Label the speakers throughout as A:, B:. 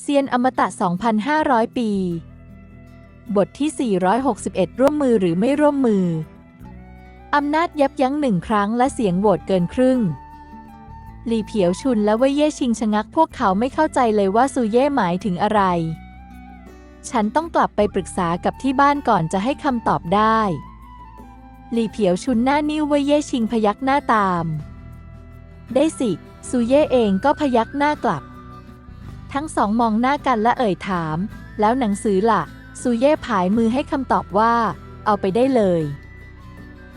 A: เซียนอมตะ 2,500 ปี บทที่ 461 ร่วมมือหรือไม่ร่วมมือ อำนาจยับยั้งหนึ่งครั้งและเสียงโหวตเกินครึ่ง หลี่เผียวชุนและเว่ยเย่ชิงชะงักพวกเขาไม่เข้าใจเลยว่าซูเย่หมายถึงอะไร ฉันต้องกลับไปปรึกษากับที่บ้านก่อนจะให้คำตอบได้ หลี่เผียวชุนหน้านิ้วเว่ยเย่ชิงพยักหน้าตาม ได้สิซูเย่เองก็พยักหน้ากลับ ทั้งสองมองหน้ากันและเอ่ยถาม แล้วหนังสือล่ะซูเย่ผายมือให้คำตอบว่า เอาไปได้เลย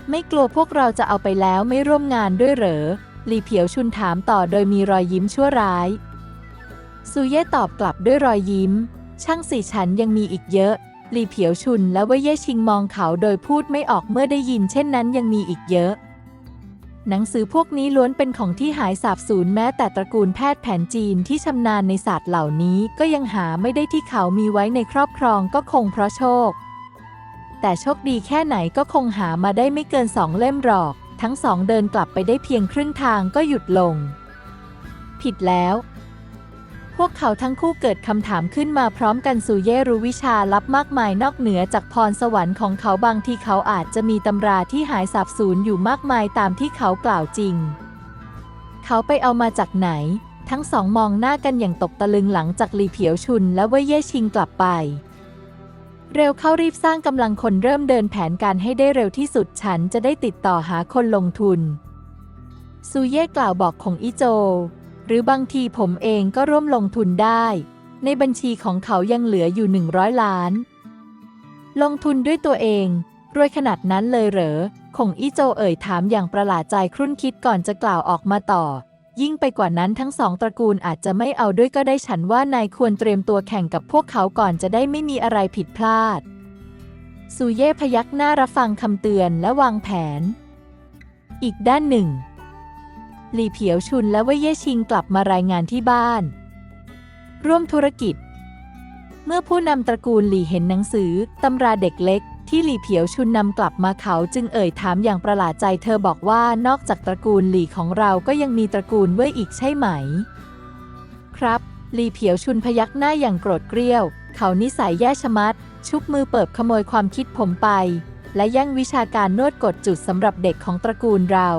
A: ไม่กลัวพวกเราจะเอาไปแล้วไม่ร่วมงานด้วยเหรอหลีเผียวชุนถามต่อโดยมีรอยยิ้มชั่วร้ายซูเย่ตอบกลับด้วยรอยยิ้ม ช่างสิฉันยังมีอีกเยอะหลีเผียวชุนและเว่ยเย่ชิงมองเขาโดยพูดไม่ออกเมื่อได้ยินเช่นนั้นยังมีอีกเยอะ หนังสือพวกนี้ล้วนเป็นของที่หายสาบสูญแม้แต่ตระกูลแพทย์แผนจีนที่ชำนาญในศาสตร์เหล่านี้ก็ยังหาไม่ได้ที่เขามีไว้ในครอบครองก็คงเพราะโชค แต่โชคดีแค่ไหนก็คงหามาได้ไม่เกินสองเล่มหรอก ทั้งสองเดินกลับไปได้เพียงครึ่งทางก็หยุดลง ผิดแล้ว พวกเขาทั้งคู่เกิดคำถามขึ้นมาพร้อมกันสู่เย่รู้วิชาลับมากมายนอกเหนือจากพรสวรรค์ของเขาบางที่เขาอาจจะมีตำราที่หายสาบสูญอยู่มากมายตามที่เขากล่าวจริง เขาไปเอามาจากไหน ทั้งสองมองหน้ากันอย่างตกตะลึงหลังจากลีเผียวชุนและเว่ยเย่ชิงกลับไป เร็วเข้ารีบสร้างกำลังคนเริ่มเดินแผนการให้ได้เร็วที่สุดฉันจะได้ติดต่อหาคนลงทุนซูเย่กล่าวบอกของอิโจ หรือบางทีผมเองก็ร่วมลงทุนได้ ในบัญชีของเขายังเหลืออยู่ 100 ล้าน ลงทุนด้วยตัวเองรวยขนาดนั้นเลยเหรอคงอี้โจเอ่ยถามอย่างประหลาดใจครุ่นคิดก่อนจะกล่าวออกมาต่อ ยิ่งไปกว่านั้นทั้งสองตระกูลอาจจะไม่เอาด้วยก็ได้ฉันว่านายควรเตรียมตัวแข่งกับพวกเขาก่อนจะได้ไม่มีอะไรผิดพลาดซูเย่พยักหน้ารับฟังคำเตือนและวางแผน อีกด้านหนึ่ง หลี่เผียวชุนและเว่ยเย่ชิงกลับมารายงานที่บ้าน ร่วมธุรกิจ เมื่อผู้นำตระกูลหลี่เห็นหนังสือตำราเด็กเล็ก ที่หลี่เผียวชุนนำกลับมาเขาจึงเอ่ยถามอย่างประหลาดใจเธอบอกว่านอกจากตระกูลหลี่ของเราก็ยังมีตระกูลเว่ยอีกใช่ไหม ครับหลี่เผียวชุนพยักหน้าอย่างโกรธเกรี้ยว เขานิสัยแย่ชะมัด ชุบมือเปิบขโมยความคิดผมไป และแย่งวิชาการนวดกดจุดสำหรับเด็กของตระกูลเรา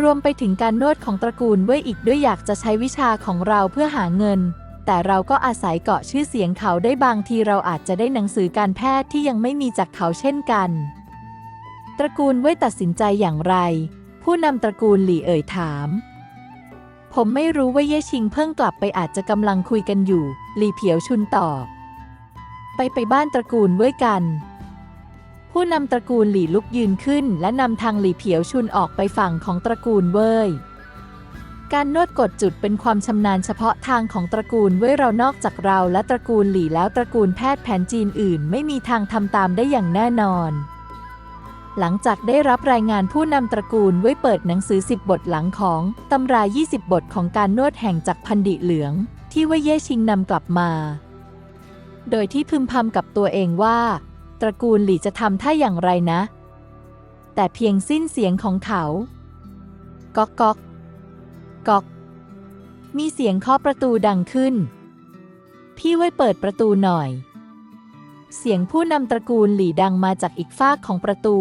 A: รวมไปถึงการนวดของตระกูลเว่ยอีกด้วยอยากจะใช้วิชาของเราเพื่อหาเงิน แต่เราก็อาศัยเกาะชื่อเสียงเขาได้บางทีเราอาจจะได้หนังสือการแพทย์ที่ยังไม่มีจากเขาเช่นกัน ตระกูลเว่ยตัดสินใจอย่างไร ผู้นำตระกูลหลี่เอ่ยถาม ผมไม่รู้ว่าเย่ชิงเพิ่งกลับไปอาจจะกำลังคุยกันอยู่ หลี่เผียวชุนตอบ ไปไปบ้านตระกูลเว่ยกัน ผู้นำตระกูลหลี่ลุกยืนขึ้น และนำทางหลี่เผียวชุนออกไปฝั่งของตระกูลเว่ย การนวดกดจุดเป็นความชำนาญเฉพาะทางของตระกูลเว่ยเรานอกจากเราและตระกูลหลี่แล้วตระกูลแพทย์แผนจีนอื่น ไม่มีทางทำตามได้อย่างแน่นอน หลังจากได้รับรายงานผู้นำตระกูลเว่ยเปิดหนังสือ 10 บทหลังของตำรา 20 บทของการนวดแห่งจากพันดิเหลือง ที่เว่ยเย่ชิงนำกลับมา โดยที่พึมพำกับตัวเองว่า ตระกูลหลี่จะทำท่าอย่างไรนะ แต่เพียงสิ้นเสียงของเขา ก๊อกก๊อกก๊อก มีเสียงเคาะประตูดังขึ้น พี่ไว้เปิดประตูหน่อย เสียงผู้นำตระกูลหลี่ดังมาจากอีกฟากของประตู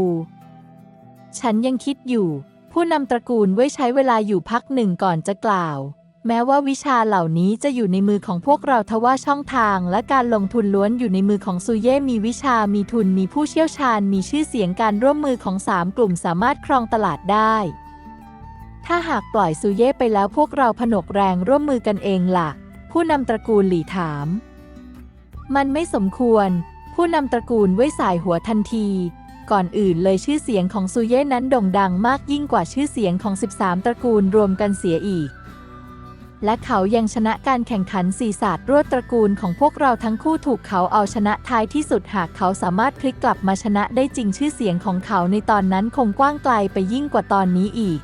A: ฉันยังคิดอยู่ ผู้นำตระกูลไว้ใช้เวลาอยู่พักหนึ่งก่อนจะกล่าว แม้ว่าวิชาเหล่านี้จะอยู่ในมือของพวกเราทว่าช่องทางและการลงทุนล้วนอยู่ในมือของซูเย่มีวิชามีทุนมีผู้เชี่ยวชาญ มีชื่อเสียงการร่วมมือของสามกลุ่มสามารถครองตลาดได้ ถ้าหากปล่อยซูเย่ไปแล้วพวกเราผนวกแรงร่วมมือกันเองล่ะ ผู้นำตระกูลหลี่ถาม มันไม่สมควร ผู้นำตระกูลไว้สายหัวทันทีก่อนอื่นเลยชื่อเสียงของซูเย่นั้นโด่งดังมากยิ่งกว่าชื่อเสียงของ 13 ตระกูลรวมกันเสียอีก และเขายังชนะการแข่งขันสีศาสตร์รวดตระกูลของพวกเราทั้งคู่ถูกเขาเอาชนะท้ายที่สุดหากเขาสามารถพลิกกลับมาชนะได้จริงชื่อเสียงของเขาในตอนนั้นคงกว้างไกลไปยิ่งกว่าตอนนี้อีก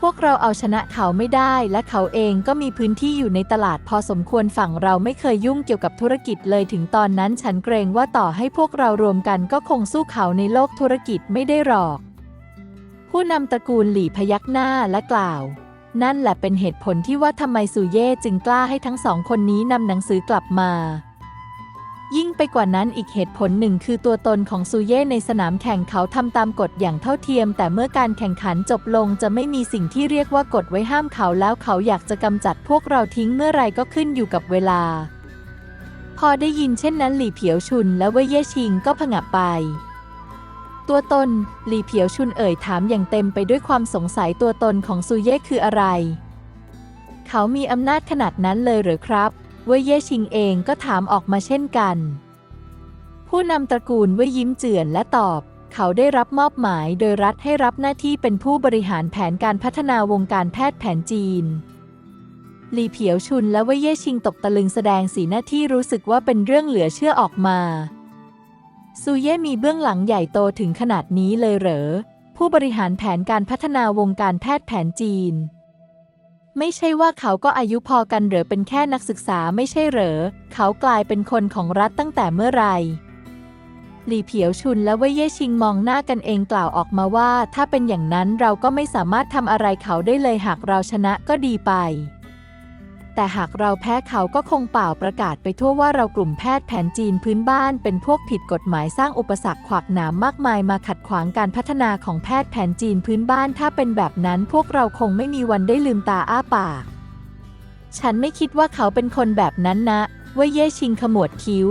A: พวกเราเอาชนะเขาไม่ได้และเขาเองก็มีพื้นที่อยู่ในตลาดพอสมควรฝั่งเราไม่เคยยุ่งเกี่ยวกับธุรกิจเลยถึงตอนนั้นฉันเกรงว่าต่อให้พวกเรารวมกันก็คงสู้เขาในโลกธุรกิจไม่ได้หรอก ผู้นำตระกูลหลี่พยักหน้าและกล่าว นั่นแหละเป็นเหตุผลที่ว่าทำไมซูเย่จึงกล้าให้ทั้งสองคนนี้นำหนังสือกลับมา ยิ่งไปกว่านั้นอีกเหตุผลหนึ่งคือตัวตนของซูเย่ในสนามแข่งเขาทำตามกฎอย่างเท่าเทียม แต่เมื่อการแข่งขันจบลงจะไม่มีสิ่งที่เรียกว่ากฎไว้ห้ามเขาแล้วเขาอยากจะกำจัดพวกเราทิ้งเมื่อไรก็ขึ้นอยู่กับเวลา พอได้ยินเช่นนั้นหลี่เผียวชุนและเว่ยเย่ชิงก็ผงะไป ตัวตนหลีเผียวชุนเอ่ยถามอย่างเต็มไปด้วยความสงสัยตัวตนของซูเย่คืออะไร เขามีอำนาจขนาดนั้นเลยหรือครับ เว่ยเย่ชิงเองก็ถามออกมาเช่นกัน ผู้นำตระกูลเว่ยยิ้มเจือนและตอบ เขาได้รับมอบหมายโดยรัฐให้รับหน้าที่เป็นผู้บริหารแผนการพัฒนาวงการแพทย์แผนจีนหลีเผียวชุนและเว่ยเย่ชิงตกตะลึงแสดงสีหน้าที่รู้สึกว่าเป็นเรื่องเหลือเชื่อออกมา ซูเย่มีเบื้องหลังใหญ่โตถึงขนาดนี้เลยเหรอ ผู้บริหารแผนการพัฒนาวงการแพทย์แผนจีน ไม่ใช่ว่าเขาก็อายุพอกันเหรอเป็นแค่นักศึกษาไม่ใช่เหรอ เขากลายเป็นคนของรัฐตั้งแต่เมื่อไหร่หลี่เผียวชุนและเว่ยเย่ชิงมองหน้ากันเองกล่าวออกมาว่า ถ้าเป็นอย่างนั้นเราก็ไม่สามารถทำอะไรเขาได้เลยหากเราชนะก็ดีไป แต่หากเราแพ้เขาก็คงเปล่าประกาศไปทั่วว่าเรากลุ่มแพทย์แผนจีนพื้นบ้านเป็นพวกผิดกฎหมายสร้างอุปสรรคขวากหนามมากมายมาขัดขวางการพัฒนาของแพทย์แผนจีนพื้นบ้าน ถ้าเป็นแบบนั้นพวกเราคงไม่มีวันได้ลืมตาอ้าปาก ฉันไม่คิดว่าเขาเป็นคนแบบนั้นนะว่าเย่ชิงขมวดคิ้ว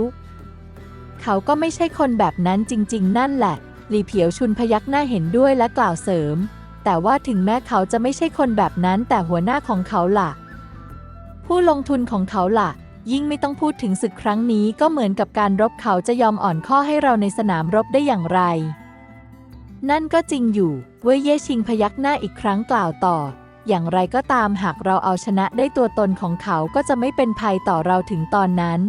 A: เขาก็ไม่ใช่คนแบบนั้นจริง ๆ นั่นแหละหลีเผียวชุนพยักหน้าเห็นด้วยและกล่าวเสริม แต่ว่าถึงแม้เขาจะไม่ใช่คนแบบนั้นแต่หัวหน้าของเขาล่ะ ผู้ลงทุนของเขาล่ะ ยิ่งไม่ต้องพูดถึงศึกครั้งนี้ก็เหมือนกับการรบเขาจะยอมอ่อนข้อให้เราในสนามรบได้อย่างไร นั่นก็จริงอยู่ เว่ยเย่ชิงพยักหน้าอีกครั้งกล่าวต่อ อย่างไรก็ตามหากเราเอาชนะได้ตัวตนของเขาก็จะไม่เป็นภัยต่อเราถึงตอนนั้น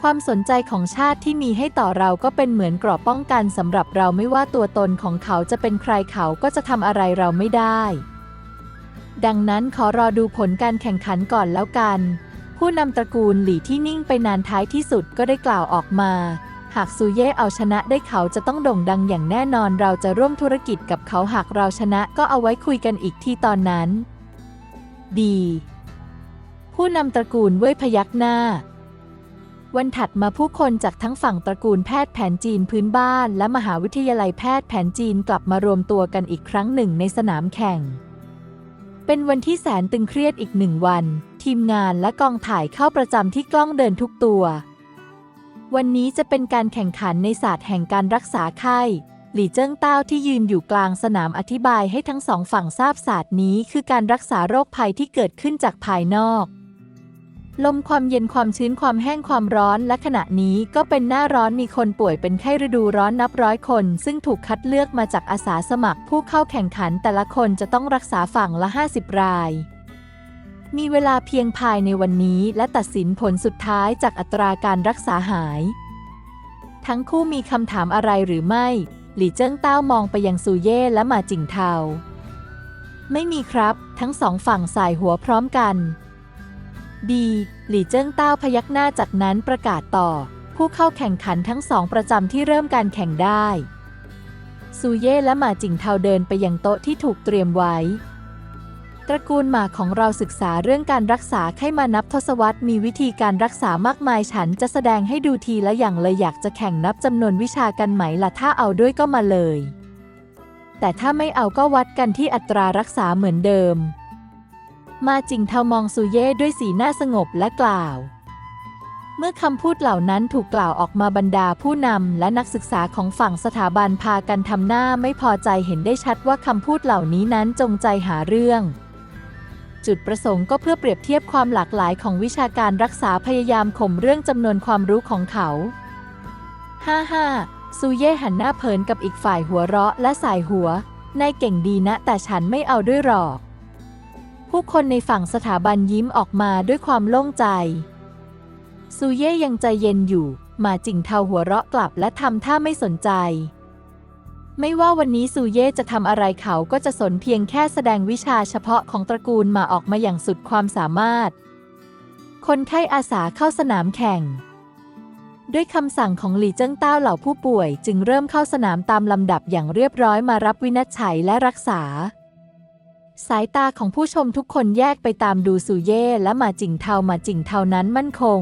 A: ความสนใจของชาติที่มีให้ต่อเราก็เป็นเหมือนกราะป้องกันสำหรับเราไม่ว่าตัวตนของเขาจะเป็นใครเขาก็จะทำอะไรเราไม่ได้ ดังนั้นขอรอดูผลการแข่งขันก่อนแล้วกัน ผู้นำตระกูลหลี่ที่นิ่งไปนานท้ายที่สุดก็ได้กล่าวออกมา หากซูเย่เอาชนะได้เขาจะต้องโด่งดังอย่างแน่นอนเราจะร่วมธุรกิจกับเขาหากเราชนะก็เอาไว้คุยกันอีกที่ตอนนั้น ดี ผู้นำตระกูลเว่ยพยักหน้า วันถัดมาผู้คนจากทั้งฝั่งตระกูลแพทย์แผนจีนพื้นบ้าน และมหาวิทยาลัยแพทย์แผนจีนกลับมารวมตัวกันอีกครั้งหนึ่งในสนามแข่ง เป็นวันที่แสนตึงเครียดอีกหนึ่งวัน ทีมงานและกองถ่ายเข้าประจำที่กล้องเดินทุกตัว วันนี้จะเป็นการแข่งขันในศาสตร์แห่งการรักษาไข้ หลี่เจิ้งเต้าที่ยืนอยู่กลางสนามอธิบายให้ทั้งสองฝั่งทราบศาสตร์นี้คือการรักษาโรคภัยที่เกิดขึ้นจากภายนอก ลมความเย็นความชื้นความแห้งความร้อน และขณะนี้ก็เป็นหน้าร้อนมีคนป่วยเป็นไข้ฤดูร้อนนับร้อยคน ซึ่งถูกคัดเลือกมาจากอาสาสมัคร ผู้เข้าแข่งขันแต่ละคนจะต้องรักษาฝั่งละ 50 ราย มีเวลาเพียงภายในวันนี้ และตัดสินผลสุดท้ายจากอัตราการรักษาหาย ทั้งคู่มีคำถามอะไรหรือไม่ หลี่เจิ้งเต้ามองไปยังซูเย่และมาจิงเทาไม่มีครับ ทั้งสองฝั่งสายหัวพร้อมกัน ดีหลี่เจิ้งเต้าพยักหน้าจากนั้นประกาศต่อ ผู้เข้าแข่งขันทั้งสองประจำที่เริ่มการแข่งได้ซูเย่และหมาจิงเทาเดินไปยังโต๊ะที่ถูกเตรียมไว้ ตระกูลหมาของเราศึกษาเรื่องการรักษาไข้มานับทศวรรษมีวิธีการรักษามากมายฉันจะแสดงให้ดูทีละอย่างเลยอยากจะแข่งนับจำนวนวิชากันไหมล่ะถ้าเอาด้วยก็มาเลย แต่ถ้าไม่เอาก็วัดกันที่อัตรารักษาเหมือนเดิม มาจิงเทามองซูเย่ด้วยสีหน้าสงบและกล่าว เมื่อคำพูดเหล่านั้นถูกกล่าวออกมาบรรดาผู้นำและนักศึกษาของฝั่งสถาบันพากันทำหน้าไม่พอใจเห็นได้ชัดว่าคำพูดเหล่านี้นั้นจงใจหาเรื่องจุดประสงค์ก็เพื่อเปรียบเทียบความหลากหลายของวิชาการรักษาพยายามข่มเรื่องจำนวนความรู้ของเขา ฮ่าฮ่าซูเย่หันหน้าเผินกับอีกฝ่ายหัวเราะและสายหัว นายเก่งดีนะแต่ฉันไม่เอาด้วยหรอก ผู้คนในฝั่งสถาบันยิ้มออกมาด้วยความโล่งใจ ซูเย่ยังใจเย็นอยู่ มาจิงเทาหัวเราะกลับและทำท่าไม่สนใจ ไม่ว่าวันนี้ซูเย่จะทำอะไรเขาก็จะสนเพียงแค่แสดงวิชาเฉพาะของตระกูลมาออกมาอย่างสุดความสามารถ คนไข้อาสาเข้าสนามแข่ง ด้วยคำสั่งของหลี่เจิ้งเต้าเหล่าผู้ป่วย จึงเริ่มเข้าสนามตามลำดับอย่างเรียบร้อยมารับวินิจฉัยและรักษา สายตาของผู้ชมทุกคนแยกไปตามดูซูเย่และมาจิงเทามาจิงเทานั้นมั่นคง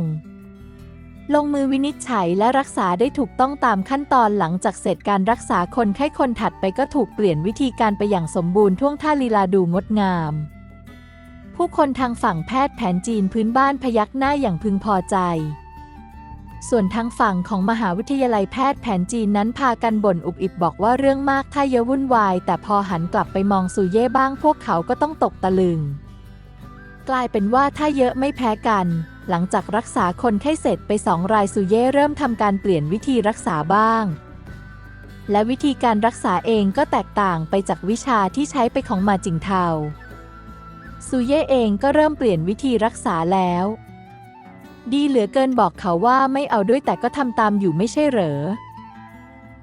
A: ลงมือวินิจฉัยและรักษาได้ถูกต้องตามขั้นตอนหลังจากเสร็จการรักษาคนไข้คนถัดไปก็ถูกเปลี่ยนวิธีการไปอย่างสมบูรณ์ท่วงท่าลีลาดูงดงาม ผู้คนทางฝั่งแพทย์แผนจีนพื้นบ้านพยักหน้าอย่างพึงพอใจ ส่วนทางฝั่งของมหาวิทยาลัยแพทย์แผนจีนนั้นพากันบ่นอุบอิบบอกว่าเรื่องมากถ้าเยอะวุ่นวาย แต่พอหันกลับไปมองซูเย่บ้างพวกเขาก็ต้องตกตะลึง กลายเป็นว่าถ้าเยอะไม่แพ้กัน หลังจากรักษาคนไข้เสร็จไปสองรายซูเย่เริ่มทำการเปลี่ยนวิธีรักษาบ้าง และวิธีการรักษาเองก็แตกต่างไปจากวิชาที่ใช้ไปของมาจิงเทาซูเย่เองก็เริ่มเปลี่ยนวิธีรักษาแล้ว ดีเหลือเกินบอกเขาว่าไม่เอาด้วยแต่ก็ทำตามอยู่ไม่ใช่เหรอ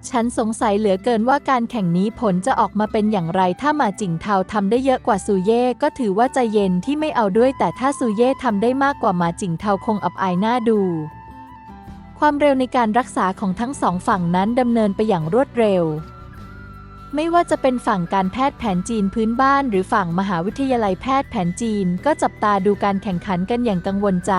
A: ฉันสงสัยเหลือเกินว่าการแข่งนี้ผลจะออกมาเป็นอย่างไร ถ้ามาจิงเทาทำได้เยอะกว่าซูเย่ก็ถือว่าใจเย็นที่ไม่เอาด้วยแต่ถ้าซูเย่ทำได้มากกว่ามาจิงเทาคงอับอายหน้าดู ความเร็วในการรักษาของทั้งสองฝั่งนั้นดำเนินไปอย่างรวดเร็วไม่ว่าจะเป็นฝั่งการแพทย์แผนจีนพื้นบ้านหรือฝั่งมหาวิทยาลัยแพทย์แผนจีน ก็จับตาดูการแข่งขันกันอย่างกังวลใจ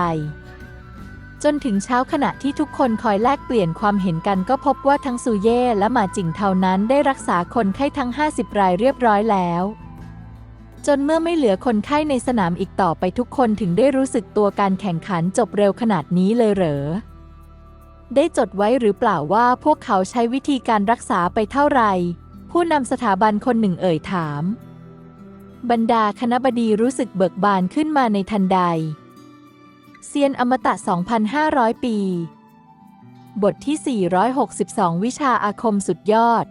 A: จนถึงเช้าขณะที่ทุกคนคอยแลกเปลี่ยนความเห็นกันก็พบว่าทั้งซูเย่และหมาจิงเท่านั้นได้รักษาคนไข้ทั้ง 50 รายเรียบร้อยแล้ว จนเมื่อไม่เหลือคนไข้ในสนามอีกต่อไปทุกคนถึงได้รู้สึกตัวการแข่งขันจบเร็วขนาดนี้เลยเหรอ ได้จดไว้หรือเปล่าว่าพวกเขาใช้วิธีการรักษาไปเท่าไหร่ผู้นำสถาบันคนหนึ่งเอ่ยถาม บรรดาคณะบดีรู้สึกเบิกบานขึ้นมาในทันใด เซียนอมตะ 2,500 ปี บทที่ 462 วิชาอาคมสุดยอด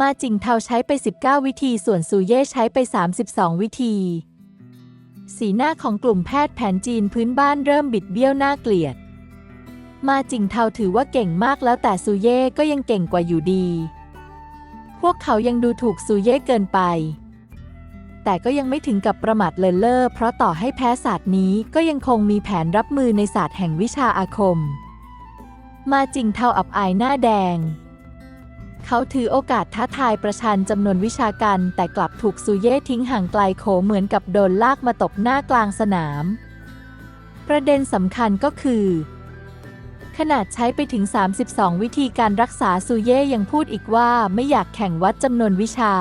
A: มาจิงเทาใช้ไป 19 วิธี ส่วนซูเย่ใช้ไป 32 วิธี สีหน้าของกลุ่มแพทย์แผนจีนพื้นบ้านเริ่มบิดเบี้ยวน่าเกลียด มาจิงเทาถือว่าเก่งมากแล้วแต่ซูเย่ก็ยังเก่งกว่าอยู่ดี พวกเขายังดูถูกซูเย่เกินไป แต่ก็ยังไม่ถึงกับประมาทเลินเล่อเพราะต่อให้แพ้ศาสตร์นี้ก็ยังคงมีแผนรับมือในศาสตร์แห่งวิชาอาคม มาจิงเทาอับอายหน้าแดง เขาถือโอกาสท้าทายประชันจำนวนวิชาการแต่กลับถูกซูเย่ทิ้งห่างไกลโขเหมือนกับโดนลากมาตบหน้ากลางสนาม ประเด็นสำคัญก็คือขนาดใช้ไปถึง 32 วิธีการรักษาซูเย่ยังพูดอีกว่าไม่อยากแข่งวัดจำนวนวิชา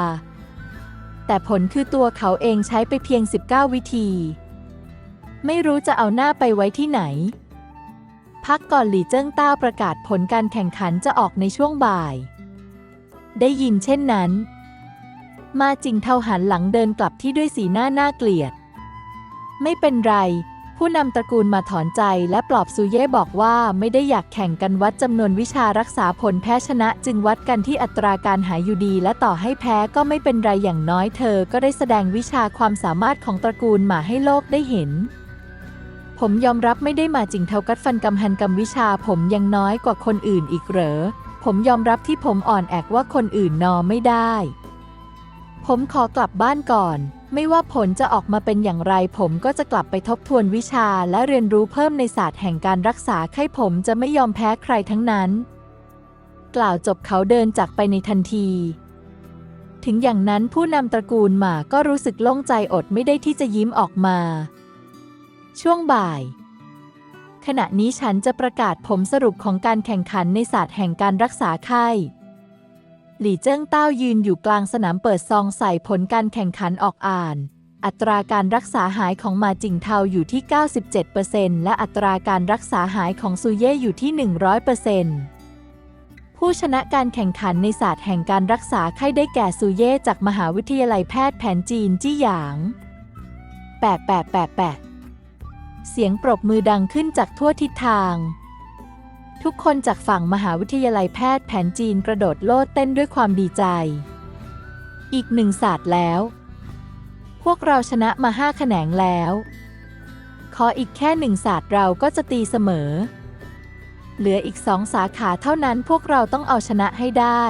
A: แต่ผลคือตัวเขาเองใช้ไปเพียง 19 วิธี ไม่รู้จะเอาหน้าไปไว้ที่ไหน พักก่อนหลี่เจิ้งต้าประกาศผลการแข่งขันจะออกในช่วงบ่าย ได้ยินเช่นนั้น มาจิงเทาหันหลังเดินกลับที่ด้วยสีหน้าน่าเกลียด ไม่เป็นไร ผู้นำตระกูลมาถอนใจและปลอบซูเย่บอกว่าไม่ได้อยากแข่งกันวัดจำนวนวิชารักษาผลแพ้ชนะจึงวัดกันที่อัตราการหายอยู่ดี และต่อให้แพ้ก็ไม่เป็นไรอย่างน้อยเธอ ก็ได้แสดงวิชาความสามารถของตระกูลมาให้โลกได้เห็น ผมยอมรับไม่ได้มาจิงเทากัดฟันกำหันกำวิชาผมยังน้อยกว่าคนอื่นอีกเหรอ ผมยอมรับที่ผมอ่อนแอกว่าคนอื่นนอไม่ได้ ผมขอกลับบ้านก่อน ไม่ว่าผลจะออกมาเป็นอย่างไร ผมก็จะกลับไปทบทวนวิชาและเรียนรู้เพิ่มในศาสตร์แห่งการรักษาไข้ผมจะไม่ยอมแพ้ใครทั้งนั้น กล่าวจบเขาเดินจากไปในทันที ถึงอย่างนั้นผู้นำตระกูลหมาก็รู้สึกโล่งใจอดไม่ได้ที่จะยิ้มออกมา ช่วงบ่าย ขณะนี้ฉันจะประกาศผมสรุปของการแข่งขันในศาสตร์แห่งการรักษาไข้ หลี่เจิ้งเต้ายืนอยู่กลางสนามเปิดซองใส่ผลการแข่งขันออกอ่าน อัตราการรักษาหายของมาจิงเทาอยู่ที่ 97%และอัตราการรักษาหายของซูเย่อยู่ที่ 100%ผู้ชนะการแข่งขันในศาสตร์แห่งการรักษาไข้ได้แก่ซูเย่จากมหาวิทยาลัยแพทย์แผนจีนจี้หยางแปดแปดแปดแปดเสียงปรบมือดังขึ้นจากทั่วทิศทาง ทุกคนจากฝั่งมหาวิทยาลัยแพทย์แผนจีนกระโดดโลดเต้นด้วยความดีใจ อีกหนึ่งศาสตร์แล้ว พวกเราชนะมาห้าแขนงแล้ว ขออีกแค่หนึ่งศาสตร์เราก็จะตีเสมอ เหลืออีกสองสาขาเท่านั้นพวกเราต้องเอาชนะให้ได้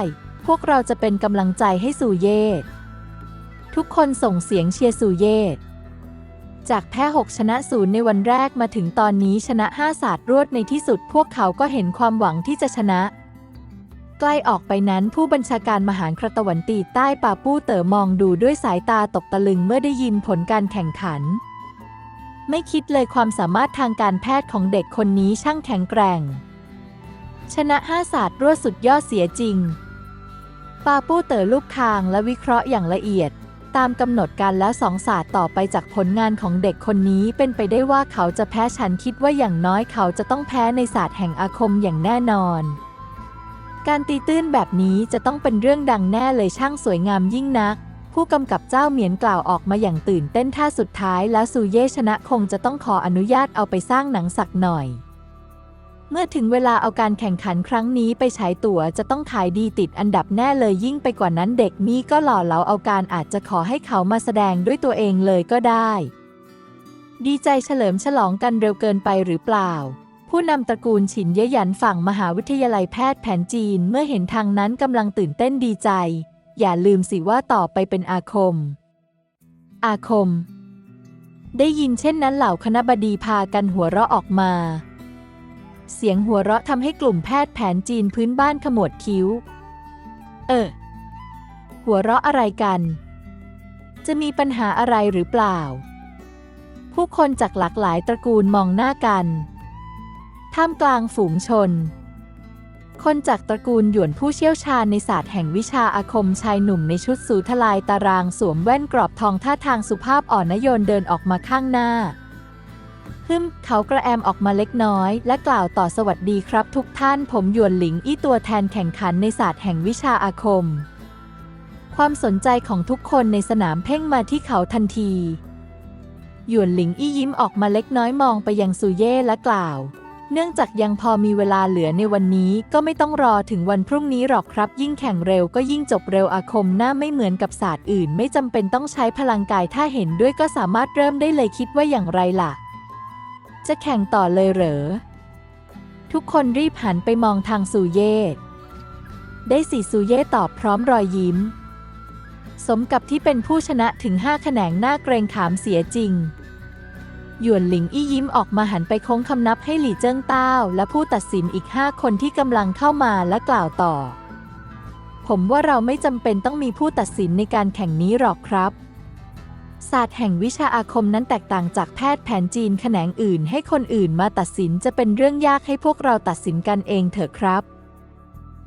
A: พวกเราจะเป็นกำลังใจให้สูเย่ทุกคนส่งเสียงเชียร์สูเย่ จากแพ้ 6 ชนะศูนย์ในวันแรกมาถึงตอนนี้ชนะ 5 ศาสตร์รวดในที่สุดพวกเขาก็เห็นความหวังที่จะชนะ ใกล้ออกไปนั้นผู้บัญชาการมหารครตะวันตีใต้ป่าปู้เต๋อมองดูด้วยสายตาตกตะลึงเมื่อได้ยินผลการแข่งขัน ไม่คิดเลยความสามารถทางการแพทย์ของเด็กคนนี้ช่างแข็งแกร่ง ชนะห้าศาสตร์รวดสุดยอดเสียจริงปาปู้เต๋อลูกคางและวิเคราะห์อย่างละเอียด ตามกำหนดการแล้วสองศาสตร์ต่อไปจากผลงานของเด็กคนนี้เป็นไปได้ว่าเขาจะแพ้ฉันคิดว่าอย่างน้อยเขาจะต้องแพ้ในศาสตร์แห่งอาคมอย่างแน่นอน การตีตื้นแบบนี้จะต้องเป็นเรื่องดังแน่เลยช่างสวยงามยิ่งนัก ผู้กำกับเจ้าเหมียนกล่าวออกมาอย่างตื่นเต้นท่าสุดท้ายแล้วซูเย่ชนะคงจะต้องขออนุญาตเอาไปสร้างหนังสักหน่อย เมื่อถึงเวลาเอาการแข่งขันครั้งนี้ไปฉายตั๋วจะต้องขายดีติดอันดับแน่เลยยิ่งไปกว่านั้นเด็กนี่ก็หล่อเหลาเอาการอาจจะขอให้เขามาแสดงด้วยตัวเองเลยก็ได้ ดีใจเฉลิมฉลองกันเร็วเกินไปหรือเปล่า ผู้นำตระกูลฉินเยหยันฝั่งมหาวิทยาลัยแพทย์แผนจีนเมื่อเห็นทางนั้นกำลังตื่นเต้นดีใจ อย่าลืมสิว่าต่อไปเป็นอาคม อาคม ได้ยินเช่นนั้นเหล่าคณะบดีพากันหัวเราะออกมา เสียงหัวเราะทำให้กลุ่มแพทย์แผนจีนพื้นบ้านขมวดคิ้ว เออ หัวเราะอะไรกัน จะมีปัญหาอะไรหรือเปล่า ผู้คนจากหลากหลายตระกูลมองหน้ากันท่ามกลางฝูงชน คนจากตระกูลหยวนผู้เชี่ยวชาญในศาสตร์แห่งวิชาอาคมชายหนุ่มในชุดสูทลายตารางสวมแว่นกรอบทองท่าทางสุภาพอ่อนนโยนเดินออกมาข้างหน้า ฮึมเขากระแอมออกมาเล็กน้อย และกล่าวต่อสวัสดีครับทุกท่านผมหยวนหลิงอี้ตัวแทนแข่งขันในศาสตร์แห่งวิชาอาคม ความสนใจของทุกคนในสนามเพ่งมาที่เขาทันทีหยวนหลิงอี้ยิ้มออกมาเล็กน้อยมองไปยังซูเย่และกล่าว เนื่องจากยังพอมีเวลาเหลือในวันนี้ก็ไม่ต้องรอถึงวันพรุ่งนี้หรอกครับ ยิ่งแข่งเร็วก็ยิ่งจบเร็วอาคมหน้าไม่เหมือนกับศาสตร์อื่น ไม่จำเป็นต้องใช้พลังกายถ้าเห็นด้วยก็สามารถเริ่มได้เลยคิดว่าอย่างไรล่ะ จะแข่งต่อเลยเหรอ ทุกคนรีบหันไปมองทางซูเย่ได้สิซูเย่ตอบพร้อมรอยยิ้ม สมกับที่เป็นผู้ชนะถึงห้าแขนงหน้าเกรงขามเสียจริง หยวนหลิงอี้ยิ้มออกมาหันไปโค้งคำนับให้หลี่เจิ้งเต้าและผู้ตัดสินอีกห้าคนที่กำลังเข้ามาและกล่าวต่อ ผมว่าเราไม่จำเป็นต้องมีผู้ตัดสินในการแข่งนี้หรอกครับ ศาสตร์แห่งวิชาอาคมนั้นแตกต่างจากแพทย์แผนจีนแขนงอื่น ให้คนอื่นมาตัดสินจะเป็นเรื่องยากให้พวกเราตัดสินกันเองเถอะครับ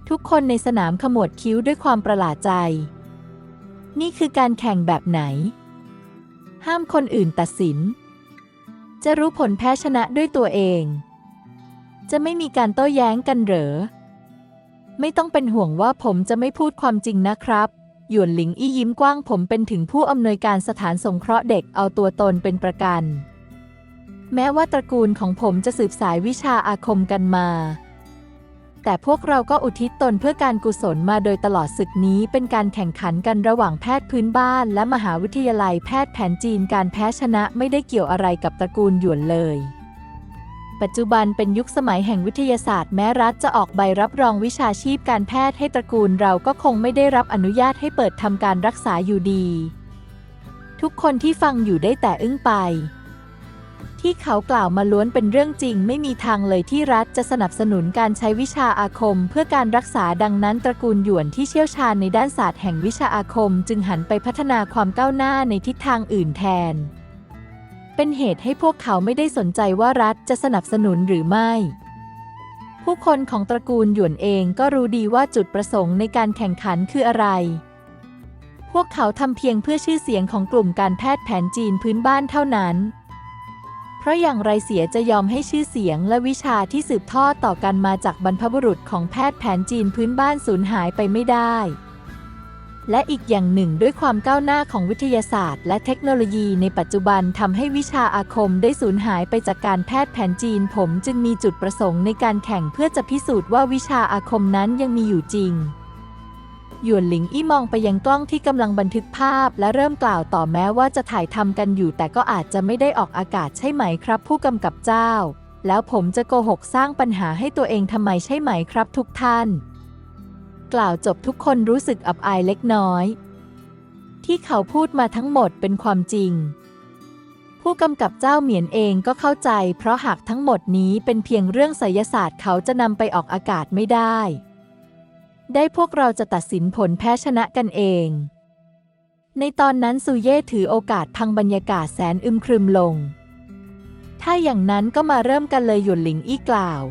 A: ทุกคนในสนามขมวดคิ้วด้วยความประหลาดใจ นี่คือการแข่งแบบไหน ห้ามคนอื่นตัดสิน จะรู้ผลแพ้ชนะด้วยตัวเอง จะไม่มีการโต้แย้งกันเหรอ ไม่ต้องเป็นห่วงว่าผมจะไม่พูดความจริงนะครับ หยวนหลิงอี้ยิ้มกว้างผมเป็นถึงผู้อำนวยการสถานสงเคราะห์เด็กเอาตัวตนเป็นประกัน แม้ว่าตระกูลของผมจะสืบสายวิชาอาคมกันมา แต่พวกเราก็อุทิศตนเพื่อการกุศลมาโดยตลอดศึกนี้เป็นการแข่งขันกันระหว่างแพทย์พื้นบ้าน และมหาวิทยาลัยแพทย์แผนจีนการแพ้ชนะไม่ได้เกี่ยวอะไรกับตระกูลหยวนเลย ปัจจุบันเป็นยุคสมัยแห่งวิทยาศาสตร์แม้รัฐจะออกใบรับรองวิชาชีพการแพทย์ให้ตระกูลเราก็คงไม่ได้รับอนุญาตให้เปิดทำการรักษาอยู่ดี ทุกคนที่ฟังอยู่ได้แต่อึ้งไป ที่เขากล่าวมาล้วนเป็นเรื่องจริง ไม่มีทางเลยที่รัฐจะสนับสนุนการใช้วิชาอาคม เพื่อการรักษาดังนั้นตระกูลหยวนที่เชี่ยวชาญในด้านศาสตร์แห่งวิชาอาคม จึงหันไปพัฒนาความก้าวหน้าในทิศทางอื่นแทน เป็นเหตุให้พวกเขาไม่ได้สนใจว่ารัฐจะสนับสนุนหรือไม่ ผู้คนของตระกูลหยวนเองก็รู้ดีว่าจุดประสงค์ในการแข่งขันคืออะไร พวกเขาทำเพียงเพื่อชื่อเสียงของกลุ่มการแพทย์แผนจีนพื้นบ้านเท่านั้น เพราะอย่างไรเสียจะยอมให้ชื่อเสียงและวิชาที่สืบทอดต่อกันมาจากบรรพบุรุษของแพทย์แผนจีนพื้นบ้านสูญหายไปไม่ได้ และอีกอย่างหนึ่งด้วยความก้าวหน้าของวิทยาศาสตร์ และเทคโนโลยีในปัจจุบันทำให้วิชาอาคมได้สูญหายไปจากการแพทย์แผนจีน ผมจึงมีจุดประสงค์ในการแข่งเพื่อจะพิสูจน์ว่าวิชาอาคมนั้นยังมีอยู่จริงหยวนหลิงอี้มองไปยังกล้องที่กำลังบันทึกภาพ และเริ่มกล่าวต่อแม้ว่าจะถ่ายทำกันอยู่ แต่ก็อาจจะไม่ได้ออกอากาศใช่ไหมครับ ผู้กำกับเจ้า แล้วผมจะโกหกสร้างปัญหาให้ตัวเองทำไมใช่ไหมครับ ทุกท่าน กล่าวจบทุกคนรู้สึกอับอายเล็กน้อย ที่เขาพูดมาทั้งหมดเป็นความจริง ผู้กำกับเจ้าเหมียนเองก็เข้าใจ เพราะหากทั้งหมดนี้เป็นเพียงเรื่องไสยศาสตร์เขาจะนำไปออกอากาศไม่ได้ ได้พวกเราจะตัดสินผลแพ้ชนะกันเอง ในตอนนั้นซูเย่ถือโอกาสพังบรรยากาศแสนอึมครึมลง ถ้าอย่างนั้นก็มาเริ่มกันเลยหยวนหลิงอี้กล่าว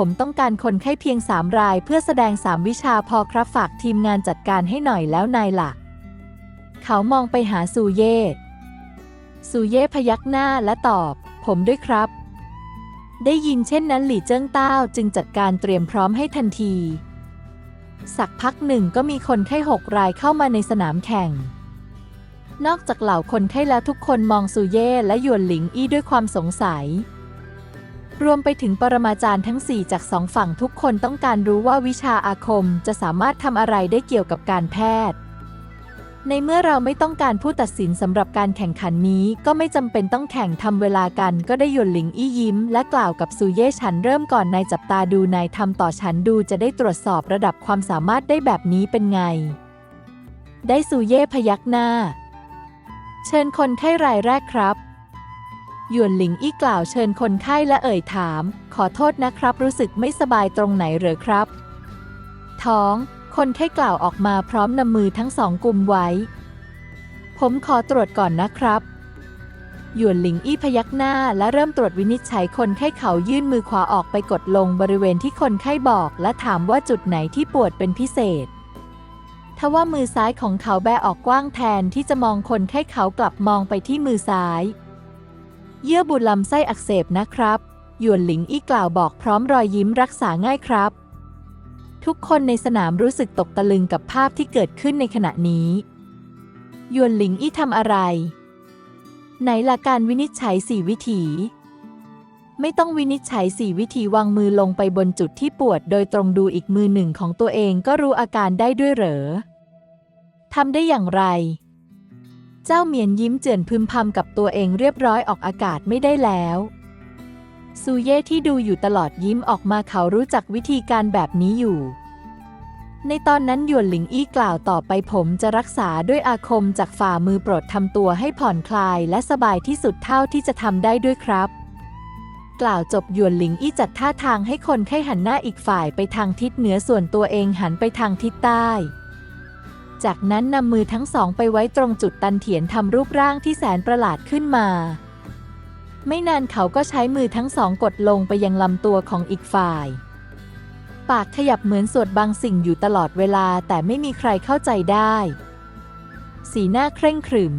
A: ผมต้องการคนไข้เพียงสามราย เพื่อแสดงสามวิชาพอครับฝากทีมงานจัดการให้หน่อยแล้วนายล่ะ เขามองไปหาซูเย่ซูเย่พยักหน้าและตอบ ผมด้วยครับ ได้ยินเช่นนั้นหลี่เจิ้งเต้าจึงจัดการเตรียมพร้อมให้ทันที สักพักหนึ่งก็มีคนไข้หกรายเข้ามาในสนามแข่ง นอกจากเหล่าคนไข้แล้วทุกคนมองซูเย่และหยวนหลิงอี้ด้วยความสงสัย รวมไปถึงปรมาจารย์ทั้ง 4 จากสองฝั่งทุกคนต้องการรู้ว่าวิชาอาคมจะสามารถทำอะไรได้เกี่ยวกับการแพทย์ ในเมื่อเราไม่ต้องการผู้ตัดสินสำหรับการแข่งขันนี้ ก็ไม่จำเป็นต้องแข่งทำเวลากัน ก็ได้หยวนหลิงอี้ยิ้ม และกล่าวกับซูเย่ฉันเริ่มก่อนนายจับตาดูนายทำต่อฉันดูจะได้ตรวจสอบระดับความสามารถได้แบบนี้เป็นไง ได้ซูเย่พยักหน้า เชิญคนไข้รายแรกครับ หยวนหลิงอี้กล่าวเชิญคนไข้และเอ่ยถาม ขอโทษนะครับ รู้สึกไม่สบายตรงไหนหรือครับ ท้อง คนไข้กล่าวออกมาพร้อมนำมือทั้งสองกุมไว้ ผมขอตรวจก่อนนะครับ หยวนหลิงอี้พยักหน้าและเริ่มตรวจวินิจฉัยคนไข้เขายื่นมือขวาออกไปกดลงบริเวณที่คนไข้บอก และถามว่าจุดไหนที่ปวดเป็นพิเศษทว่ามือซ้ายของเขาแบออกกว้างแทนที่จะมองคนไข้เขากลับมองไปที่มือซ้าย เยื่อบุลำไส้อักเสบนะครับหยวนหลิงอี้กล่าวบอกพร้อมรอยยิ้มรักษาง่ายครับ ทุกคนในสนามรู้สึกตกตะลึงกับภาพที่เกิดขึ้นในขณะนี้หยวนหลิงอี้ทำอะไร ไหนละการวินิจฉัยสี่วิถีไม่ต้องวินิจฉัยสี่วิธีวางมือลงไปบนจุดที่ปวด โดยตรงดูอีกมือหนึ่งของตัวเองก็รู้อาการได้ด้วยเหรอ ทำได้อย่างไร เจ้าเหมียนยิ้มเจือนพึมพำกับตัวเองเรียบร้อยออกอากาศไม่ได้แล้วซูเย่ที่ดูอยู่ตลอดยิ้มออกมาเขารู้จักวิธีการแบบนี้อยู่ ในตอนนั้นหยวนหลิงอี้กล่าวต่อไปผมจะรักษาด้วยอาคมจากฝ่ามือโปรดทำตัวให้ผ่อนคลายและสบายที่สุดเท่าที่จะทำได้ด้วยครับ กล่าวจบหยวนหลิงอี้จัดท่าทางให้คนไข้หันหน้าอีกฝ่ายไปทางทิศเหนือส่วนตัวเองหันไปทางทิศใต้ จากนั้นนำมือทั้งสองไปไว้ตรงจุดตันเถียนทำรูปร่างที่แสนประหลาดขึ้นมา ไม่นานเขาก็ใช้มือทั้งสองกดลงไปยังลำตัวของอีกฝ่าย ปากขยับเหมือนสวดบางสิ่งอยู่ตลอดเวลาแต่ไม่มีใครเข้าใจได้ สีหน้าเคร่งขรึม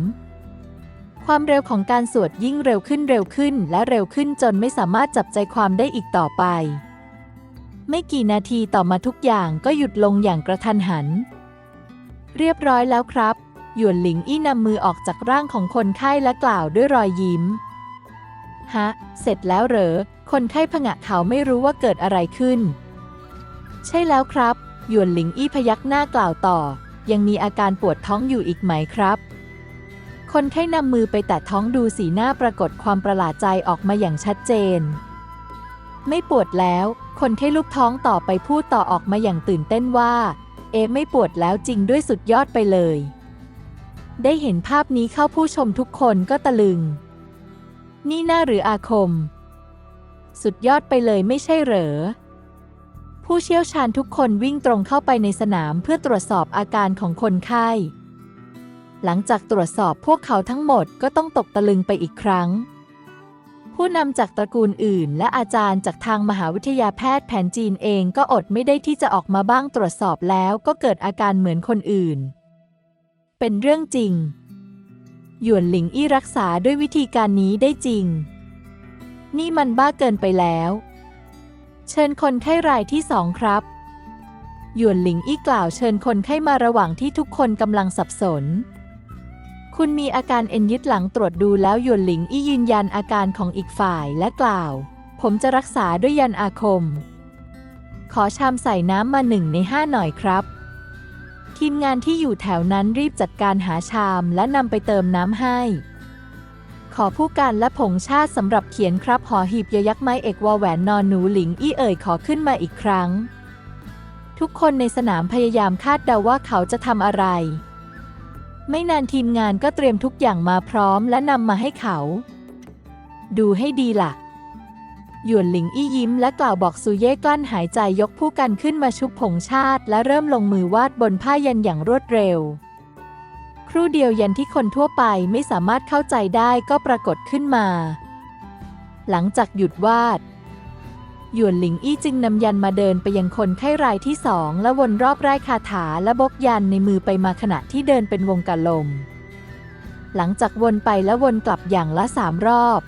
A: ความเร็วของการสวดยิ่งเร็วขึ้นเร็วขึ้นและเร็วขึ้นจนไม่สามารถจับใจความได้อีกต่อไป ไม่กี่นาทีต่อมาทุกอย่างก็หยุดลงอย่างกระทันหัน เรียบร้อยแล้วครับ หยวนหลิงอี้นำมือออกจากร่างของคนไข้และกล่าวด้วยรอยยิ้ม ฮะ เสร็จแล้วเหรอ คนไข้ผงะเขาไม่รู้ว่าเกิดอะไรขึ้น ใช่แล้วครับ หยวนหลิงอี้พยักหน้ากล่าวต่อ ยังมีอาการปวดท้องอยู่อีกไหมครับ คนไข้นำมือไปแตะท้องดูสีหน้าปรากฏความประหลาดใจออกมาอย่างชัดเจน ไม่ปวดแล้ว คนไข้ลูกท้องต่อไปพูดต่อออกมาอย่างตื่นเต้นว่า เอไม่ปวดแล้วจริงด้วยสุดยอดไปเลย ได้เห็นภาพนี้เข้าผู้ชมทุกคนก็ตะลึง นี่น้าหรืออาคม สุดยอดไปเลยไม่ใช่เหรอ ผู้เชี่ยวชาญทุกคนวิ่งตรงเข้าไปในสนามเพื่อตรวจสอบอาการของคนไข้ หลังจากตรวจสอบพวกเขาทั้งหมดก็ต้องตกตะลึงไปอีกครั้ง ผู้นำจากตระกูลอื่น และอาจารย์จากทางมหาวิทยาแพทย์แผนจีนเองก็อดไม่ได้ที่จะออกมาบ้างตรวจสอบแล้วก็เกิดอาการเหมือนคนอื่น เป็นเรื่องจริง หยวนหลิงอี้รักษาด้วยวิธีการนี้ได้จริง นี่มันบ้าเกินไปแล้ว เชิญคนไข้รายที่สองครับ หยวนหลิงอี้กล่าวเชิญคนไข้มาระหว่างที่ทุกคนกำลังสับสน คุณมีอาการเอ็นยึดหลังตรวจดูแล้วหยวนหลิงอี้ยืนยันอาการของอีกฝ่ายและกล่าว ผมจะรักษาด้วยยันอาคม ขอชามใส่น้ำมาหนึ่งในห้าหน่อยครับ ทีมงานที่อยู่แถวนั้นรีบจัดการหาชามและนำไปเติมน้ำให้ ขอผู้การและผงชาติสำหรับเขียนครับหอหีบยยักษ์ไม้เอกวอแหวนนอนหนูหลิงอี้เอ่ยขอขึ้นมาอีกครั้ง ทุกคนในสนามพยายามคาดเดาว่าเขาจะทำอะไร ไม่นานทีมงานก็เตรียมทุกอย่างมาพร้อมและนำมาให้เขา ดูให้ดีล่ะ หยวนหลิงอี้ยิ้มและกล่าวบอกซูเย่กลั้นหายใจยกผู้กันขึ้นมาชุบผงชาติ และเริ่มลงมือวาดบนผ้ายันอย่างรวดเร็ว ครู่เดียวยันที่คนทั่วไปไม่สามารถเข้าใจได้ก็ปรากฏขึ้นมา หลังจากหยุดวาด หยวนหลิงอี้จึงนำยันมาเดินไปยังคนไข้รายที่สองและวนรอบไร่คาถาและบกยันในมือไปมาขณะที่เดินเป็นวงกลม หลังจากวนไปและวนกลับอย่างละสามรอบ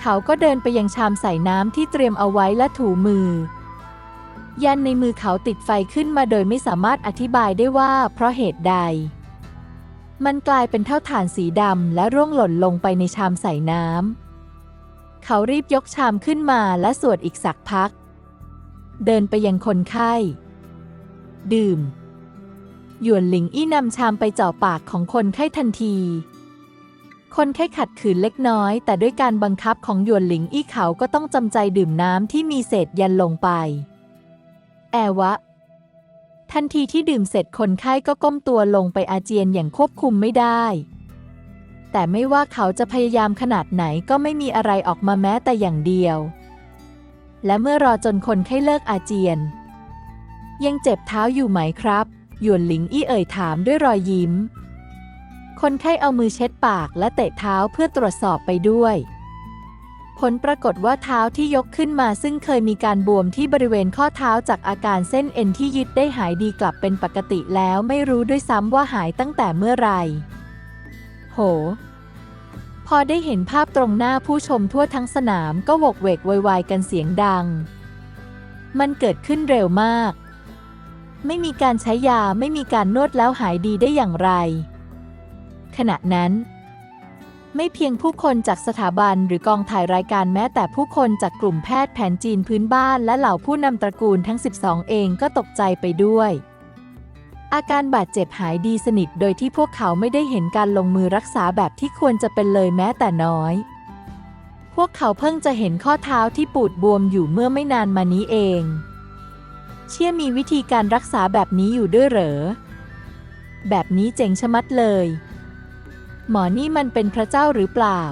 A: เขาก็เดินไปยังชามใส่น้ำที่เตรียมเอาไว้และถูมือ ยันในมือเขาติดไฟขึ้นมาโดยไม่สามารถอธิบายได้ว่าเพราะเหตุใด มันกลายเป็นเท่าฐานสีดำและร่วงหล่นลงไปในชามใส่น้ำ เขารีบยกชามขึ้นมาและสวดอีกสักพัก เดินไปยังคนไข้ ดื่ม หยวนหลิงอี้นำชามไปเจ่อปากของคนไข้ทันที คนไข้ขัดขืนเล็กน้อย แต่ด้วยการบังคับของหยวนหลิงอี้เขาก็ต้องจำใจดื่มน้ำที่มีเศษยันลงไป แอวะ ทันทีที่ดื่มเสร็จคนไข้ก็ก้มตัวลงไปอาเจียนอย่างควบคุมไม่ได้ แต่ไม่ว่าเขาจะพยายามขนาดไหนก็ไม่มีอะไรออกมาแม้แต่อย่างเดียว และเมื่อรอจนคนไข้เลิกอาเจียน ยังเจ็บเท้าอยู่ไหมครับหยวนหลิงอี้เอ่ยถามด้วยรอยยิ้ม คนไข้เอามือเช็ดปากและเตะเท้าเพื่อตรวจสอบไปด้วย ผลปรากฏว่าเท้าที่ยกขึ้นมาซึ่งเคยมีการบวมที่บริเวณข้อเท้าจากอาการเส้นเอ็นที่ยึดได้หายดีกลับเป็นปกติแล้วไม่รู้ด้วยซ้ำว่าหายตั้งแต่เมื่อไหร่ โห พอได้เห็นภาพตรงหน้าผู้ชมทั่วทั้งสนามก็วกเวกวยวายกันเสียงดัง มันเกิดขึ้นเร็วมาก ไม่มีการใช้ยาไม่มีการนวดแล้วหายดีได้อย่างไร ขณะนั้นไม่เพียงผู้คนจากสถาบันหรือกองถ่ายรายการแม้แต่ผู้คนจากกลุ่มแพทย์แผนจีนพื้นบ้านและเหล่าผู้นำตระกูลทั้ง 12 เองก็ตกใจไปด้วย อาการบาดเจ็บหายดีสนิทโดยที่พวกเขาไม่ได้เห็นการลงมือรักษาแบบที่ควรจะเป็นเลยแม้แต่น้อย พวกเขาเพิ่งจะเห็นข้อเท้าที่ปูดบวมอยู่เมื่อไม่นานมานี้เอง เชื่อมีวิธีการรักษาแบบนี้อยู่ด้วยเหรอ แบบนี้เจ๋งชะมัดเลย หมอนี่มันเป็นพระเจ้าหรือเปล่า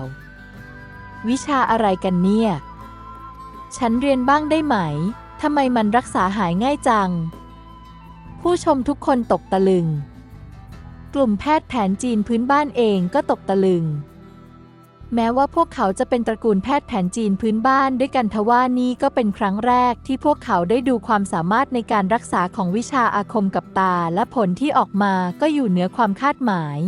A: วิชาอะไรกันเนี่ย ฉันเรียนบ้างได้ไหม ทำไมมันรักษาหายง่ายจัง ผู้ชมทุกคนตกตะลึง กลุ่มแพทย์แผนจีนพื้นบ้านเองก็ตกตะลึง แม้ว่าพวกเขาจะเป็นตระกูลแพทย์แผนจีนพื้นบ้านด้วยกันทว่านี่ก็เป็นครั้งแรกที่พวกเขาได้ดูความสามารถในการรักษาของวิชาอาคมกับตาและผลที่ออกมาก็อยู่เหนือความคาดหมาย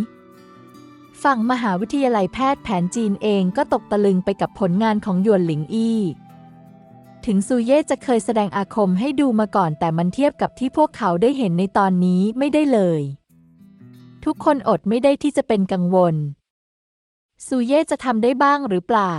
A: ฝั่งมหาวิทยาลัยแพทย์แผนจีนเองก็ตกตะลึงไปกับผลงานของหยวนหลิงอี้ ถึงซูเย่จะเคยแสดงอาคมให้ดูมาก่อน แต่มันเทียบกับที่พวกเขาได้เห็นในตอนนี้ไม่ได้เลย ทุกคนอดไม่ได้ที่จะเป็นกังวล ซูเย่จะทำได้บ้างหรือเปล่า